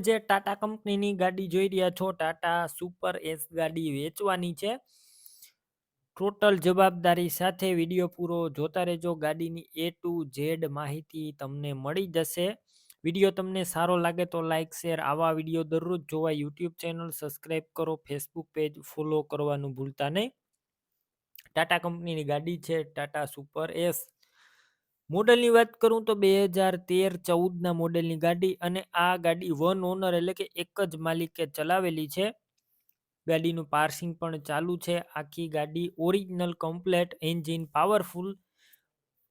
જે ટાટા કંપનીની ગાડી જોઈ રહ્યા છો, ટાટા સુપર એસ ગાડી વેચવાની છે. ટોટલ જવાબદારી સાથે વીડિયો પૂરો જોતા રહેજો. ગાડીની એ ટુ ઝેડ માહિતી તમને મળી જશે. વીડિયો તમને સારો લાગે તો લાઇક શેર, આવા વીડિયો દરરોજ જોવા યુટ્યુબ ચેનલ સબસ્ક્રાઈબ કરો, ફેસબુક પેજ ફોલો કરવાનું ભૂલતા નહીં. ટાટા કંપનીની ગાડી છે, ટાટા સુપર એસ. મોડલની વાત કરું તો બે હજાર તેર ચૌદના મોડેલની ગાડી અને આ ગાડી વન ઓનર એટલે કે એક જ માલિકે ચલાવેલી છે. ગાડીનું પાર્સિંગ પણ ચાલુ છે. આખી ગાડી ઓરિજિનલ, કમ્પ્લેટ, એન્જિન પાવરફુલ.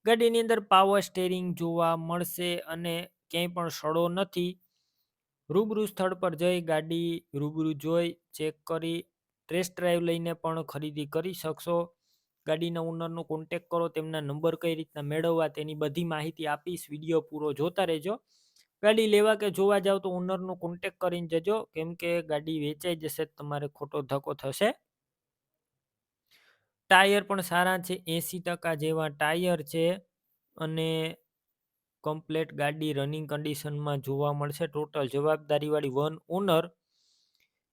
ગાડીની અંદર પાવર સ્ટેરિંગ જોવા મળશે અને ક્યાંય પણ સડો નથી. રૂબરૂ સ્થળ પર જઈ ગાડી રૂબરૂ જોઈ, ચેક કરી, ટેસ્ટ ડ્રાઈવ લઈને પણ ખરીદી કરી શકશો. ગાડીના ઓનરનો કોન્ટેક કરો, તેમના નંબર કઈ રીતના મેળવવા, તેની બધી માહિતી આપીશ વીડિયો પૂરો જોતા રહેજો. ગાડી લેવા કે જોવા જાવ તો ઓનરનો કોન્ટેક કરીને જજો, કેમ કે ગાડી વેચાઈ જશે, તમારે ખોટો ધક્કો થશે. ટાયર પણ સારા છે, એંસી ટકા જેવા ટાયર છે અને કમ્પ્લેટ ગાડી રનિંગ કન્ડિશનમાં જોવા મળશે. ટોટલ જવાબદારીવાળી વન ઓનર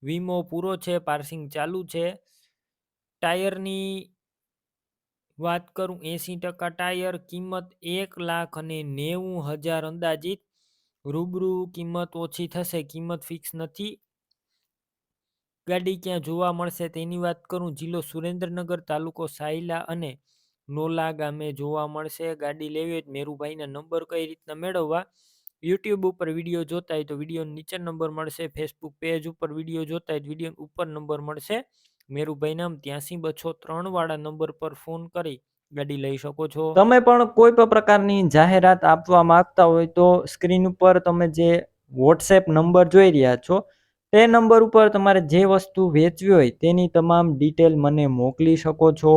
વીમો પૂરો છે, પાર્સિંગ ચાલુ છે. ટાયરની વાત કરું એંસી ટકા ટાયર, કિંમત એક લાખ અને નેવું હજાર અંદાજિત. રૂબરૂ કિંમત ઓછી થશે, કિંમત ફિક્સ નથી. ગાડી ક્યાં જોવા મળશે તેની વાત કરું. જિલ્લો સુરેન્દ્રનગર, તાલુકો સાયલા અને નોલા ગામે જોવા મળશે. ગાડી લેવી હોય મેરુભાઈના નંબર કઈ રીતના મેળવવા? યુટ્યુબ ઉપર વીડિયો જોતા હોય તો વીડિયો નીચે નંબર મળશે. ફેસબુક પેજ ઉપર વીડિયો જોતા હોય વીડિયો ઉપર નંબર મળશે. મેરુભાઈ નામ ત્યાંસી બસો ત્રણ વાળા નંબર પર ફોન કરી, ગાડી લઈ શકો છો? તમે પણ કોઈ પણ પ્રકારની જાહેરાત આપવા માંગતા હોય તો સ્ક્રીન ઉપર તમે જે વોટ્સએપ નંબર જોઈ રહ્યા છો, તે નંબર ઉપર તમારે જે વસ્તુ વેચવી હોય તેની તમામ ડિટેલ મને મોકલી શકો છો.